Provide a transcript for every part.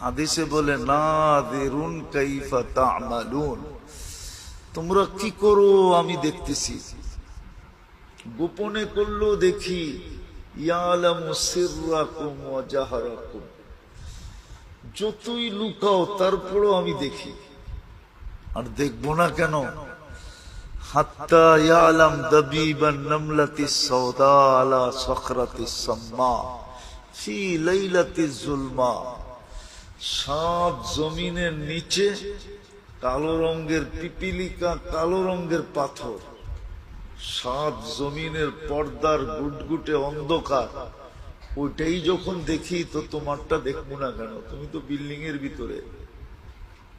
হাদিসে বলে না দেরুন কাইফা তোমরা কি করো? আমি দেখতেছি। গোপনে করল দেখি যতই লুকাও, তারপরও আমি দেখি। আর দেখব না কেন? হাত্তা ইয়ালাম সওদা আলা সাম্মা জুলমা। সাত জমিনের নিচে কালো রঙের পিপিলিকা, কালো রঙের পাথর। সাত জমিনের পর্দার গুটগুটে অন্ধকার। ওইটাই যখন দেখি, তো তোমারটা দেখব না কেন? তুমি তো বিল্ডিং এর ভিতরে।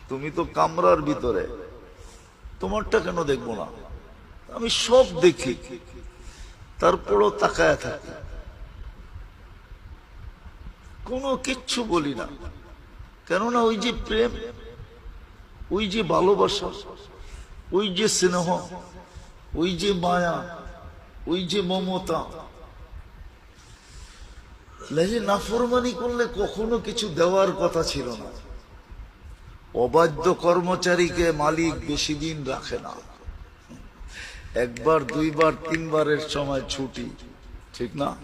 তুমি তো কামরার ভিতরে। তোমারটা কেন দেখব না? আমি সব দেখি। তারপরও তাকায় থাকি। কোনো কিচ্ছু বলি না। কেননা ওই যে প্রেম, ওই যে ভালোবাসা, ওই যে স্নেহ, ওই যে মায়া, ওই যে মমতা, লেজে নাফরমানি করলে কখনো কিছু দেওয়ার কথা ছিল না। অবাধ্য কর্মচারীকে মালিক বেশি দিন রাখে না। একবার, দুইবার, তিনবারের সময় ছুটি, ঠিক না?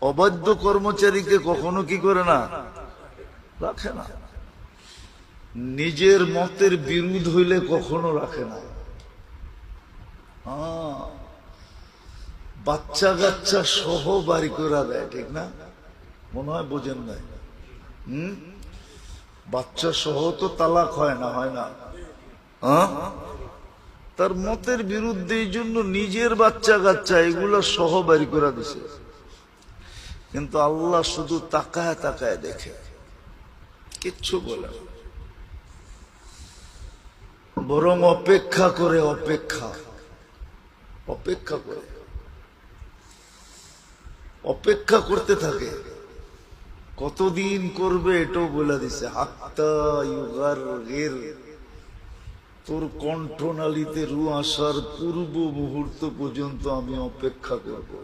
অবাধ্য কর্মচারীকে কখনো কি করে না? রাখে না। নিজের মতের বিরোধ হইলে কখনো রাখে না। আহ, বাচ্চা কাচ্চা সহ বাড়ি করে দেয় ঠিক না? মনে হয় বোঝেন নাই? হম? বাচ্চা সহ তো তালাক হয় না হয় না। হ্যাঁ? তার মতের বিরুদ্ধে এই জন্য নিজের বাচ্চা কাচ্চা এগুলো সহ বাড়ি করে দিছে। কিন্তু আল্লাহ শুধু তাকায় তাকায় দেখে। কিচ্ছু বলে বরং অপেক্ষা করে অপেক্ষা। অপেক্ষা করে। অপেক্ষা করতে থাকে। কতদিন করবে এটাও বলে দিছে, হাত্তা ইউগার গের তোর কণ্ঠনালীতে রু আসার পূর্ব মুহূর্ত পর্যন্ত আমি অপেক্ষা করব।